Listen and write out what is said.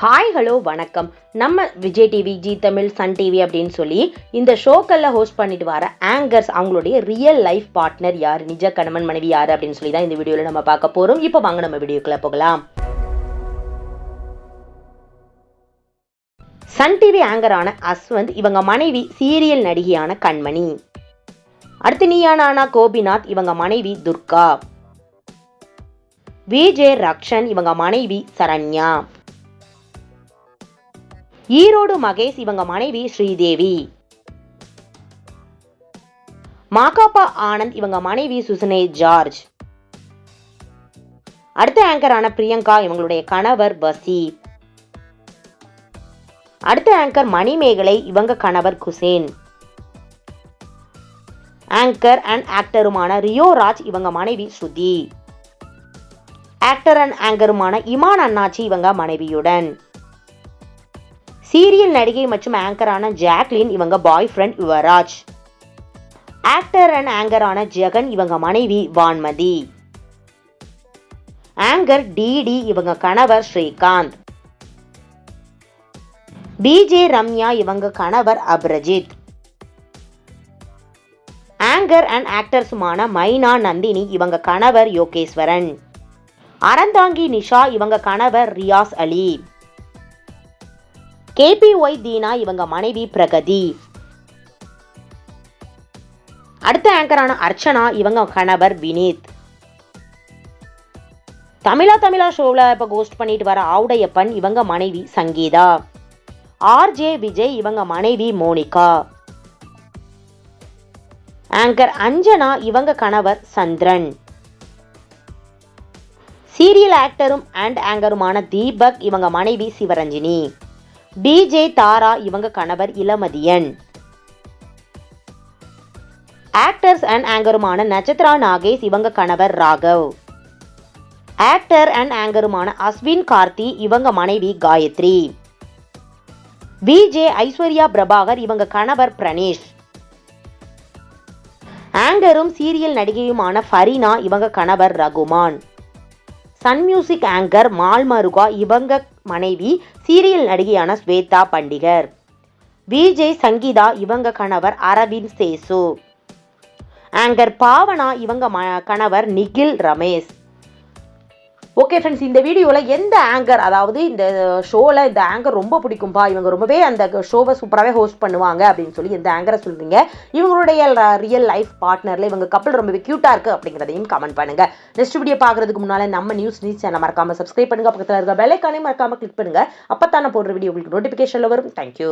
Hi hello வணக்கம். நம்ம Vijay TV Zee Tamil Sun TV அப்படின்னு சொல்லி இந்த ஷோக்கெல்லாம் ஹோஸ்ட் பண்ணிட்டு வர ஆங்கர்ஸ் அவங்களுடைய ரியல் லைஃப் பார்ட்னர் யார்? நிஜ கணவன் மனைவி யார் அப்படின்னு சொல்லி தான் இந்த வீடியோவில் நம்ம பார்க்க போகிறோம் இப்போ வாங்க நம்ம வீடியோக்குள்ளே போகலாம். சன் டிவி ஆங்கரான அஸ்வந்த் இவங்க மனைவி சீரியல் நடிகையான கண்மணி. அடுத்து நீயானா கோபிநாத் இவங்க மனைவி துர்கா. விஜே ரக்ஷன் இவங்க மனைவி சரண்யா. ஈரோடு மகேஷ் இவங்க மனைவி ஸ்ரீதேவி. மாகாப்பா ஆனந்த் இவங்க மனைவி சுசனே ஜார்ஜ். அடுத்த ஆங்கரான பிரியங்கா இவங்களுடைய கணவர் பசி அடுத்த ஆங்கர் மணிமேகலை இவங்க கணவர் குசேன். ஆங்கர் அண்ட் ஆக்டருமான ரியோ ராஜ் இவங்க மனைவி ஸ்ருதி ஆக்டர் அண்ட் ஆங்கருமான இமான் அண்ணாச்சி இவங்க மனைவியுடன். சீரியல் நடிகை மற்றும் ஆங்கரான ஜாக்லின் இவங்க பாய் ஃப்ரெண்ட் யுவராஜ். ஆக்டர் அண்ட் ஆங்கரான ஜெகன் இவங்க மனைவி வான்மதி. ஆங்கர் டிடி இவங்க கணவர் ஸ்ரீகாந்த். பிஜே ரம்யா இவங்க கணவர் அப்ரஜித். ஆங்கர் அண்ட் ஆக்டர்ஸுமான மைனா நந்தினி இவங்க கணவர் யோகேஸ்வரன். அறந்தாங்கி நிஷா இவங்க கணவர் ரியாஸ் அலி. கேபிஒய் தீனா இவங்க மனைவி பிரகதி. அடுத்த ஆங்கரான அர்ச்சனா இவங்க கணவர் வினீத். தமிழா தமிழா ஷோவில் இப்போ கோஸ்ட் பண்ணிட்டு வர ஆவுடையப்பன் இவங்க மனைவி சங்கீதா. ஆர்ஜே விஜய் இவங்க மனைவி மோனிகா. ஆங்கர் அஞ்சனா இவங்க கணவர் சந்திரன். சீரியல் ஆக்டரும் அண்ட் ஆங்கருமான தீபக் இவங்க மனைவி சிவரஞ்சினி. டிஜே தாரா இவங்க கணவர் இளமதியன். ஆக்டர்ஸ் அண்ட் ஆங்கருமான நட்சத்திரா நாகேஷ் இவங்க கணவர் ராகவ். ஆக்டர் அண்ட் ஆங்கருமான அஸ்வின் கார்த்தி இவங்க மனைவி காயத்ரி. விஜே ஐஸ்வர்யா பிரபாகர் இவங்க கணவர் பிரணேஷ் ஆங்கரும் சீரியல் நடிகையுமான ஃபரீனா இவங்க கணவர் Rahman. Sun Music anchor Malmaruga இவங்க மனைவி சீரியல் நடிகையான ஸ்வேதா பண்டிகர். விஜய் சங்கீதா இவங்க கணவர் அரவிந்த் சேசு. ஆங்கர் பாவனா இவங்க ம கணவர் நிகில் ரமேஷ். ஓகே ஃப்ரெண்ட்ஸ் இந்த வீடியோவில் எந்த ஆங்கர் அதாவது இந்த ஷோவில் இந்த ஆங்கர் ரொம்ப பிடிக்கும்பா? இவங்க ரொம்பவே அந்த ஷோவை சூப்பராகவே ஹோஸ்ட் பண்ணுவாங்க அப்படின்னு சொல்லி எந்த ஆங்கரை சொல்கிறீங்க இவங்களுடைய ரியல் லைஃப் பார்ட்னரில் இவங்க கப்பல் ரொம்பவே க்யூட்டாக இருக்குது அப்படிங்கிறதையும் கமெண்ட் பண்ணுங்கள் நெக்ஸ்ட் வீடியோ பார்க்குறதுக்கு முன்னால் நம்ம நியூஸ் நியூஸ் சேனல் மறக்காமல் சப்ஸ்கிரைப் பண்ணுங்கள் பக்கத்தில் இருக்க பெல்லைக்கானே மறக்காமல் கிளிக் பண்ணுங்கள் அப்போ தானே போடுற வீடியோ உங்களுக்கு நோட்டிஃபிகேஷனில் வரும். தேங்க்யூ